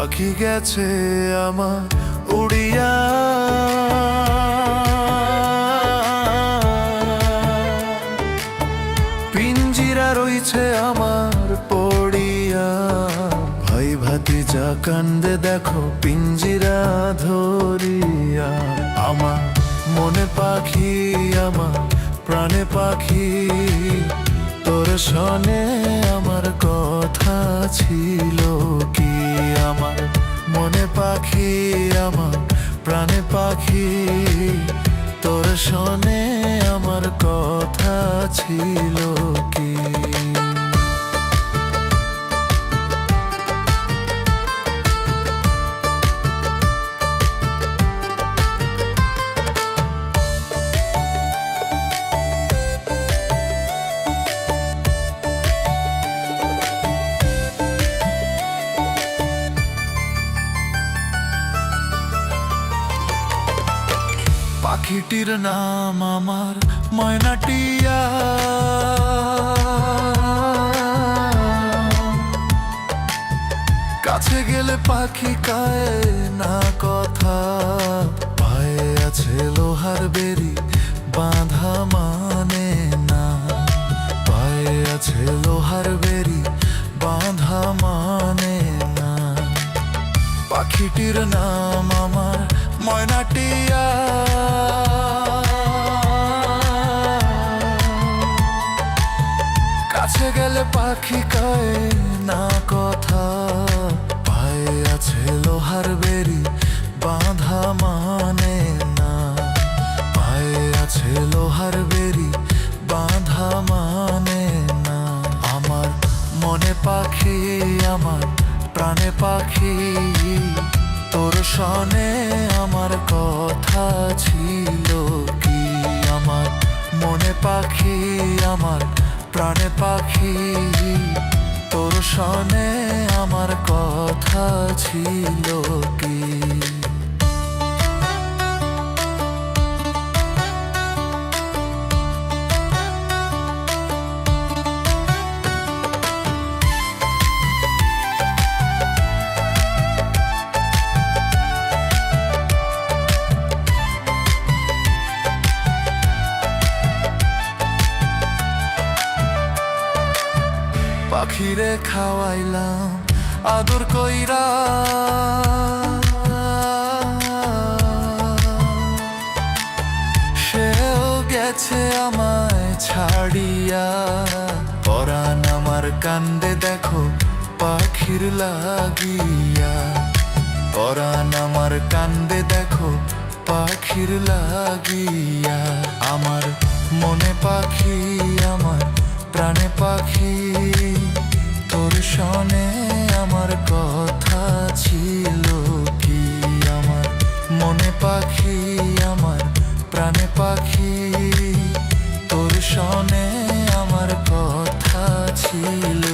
পাখি গেছে আমার উড়িয়া। পিঞ্জিরা রইছে আমার পড়িয়া। ভাই ভাতি যা কান্দে দেখো পিঞ্জিরা ধরিয়া। আমার মনে পাখি, আমার প্রাণে পাখি। তোর সনে আমার কথা ছিল। পাখি আমার প্রাণে পাখি। তোর শোনে আমার কথা ছিল কি? পাখিটির নাম আমার ময়নাটিয়া। কাছে গেলে পাখি কায় না কথা। পায়ে আছে লোহার বেরি বাঁধা মানে না। পায়ে আছে লোহার বেরি বাঁধা মানে না। পাখিটির নাম আমার ময়নাটিয়া। কাছে গেলে পাখি কয় না কথা। পায়ে আছে লোহার বেরি বাঁধা মানে না। পায়ে আছে লোহার বেরি বাঁধা মানে না। আমার মনে পাখি, আমার প্রাণে পাখি। তোর সনে আমার কথা ছিল কি? আমার মনে পাখি, আমার প্রাণে পাখি। তোর সনে আমার কথা ছিল পাখিরে খাওয়াইলাম, আদর কইরা। সেও গেছে আমায় ছাড়িয়া। পরাণ আমার কান্দে দেখো পাখির লাগিয়া। পরাণ আমার কান্দে দেখো পাখির লাগিয়া। আমার মনে পাখি, আমার প্রাণে পাখি। শনে আমার কথা ছিল কি আমার? মনে পাখি, আমার প্রাণে পাখি। তোর শনে আমার কথা ছিল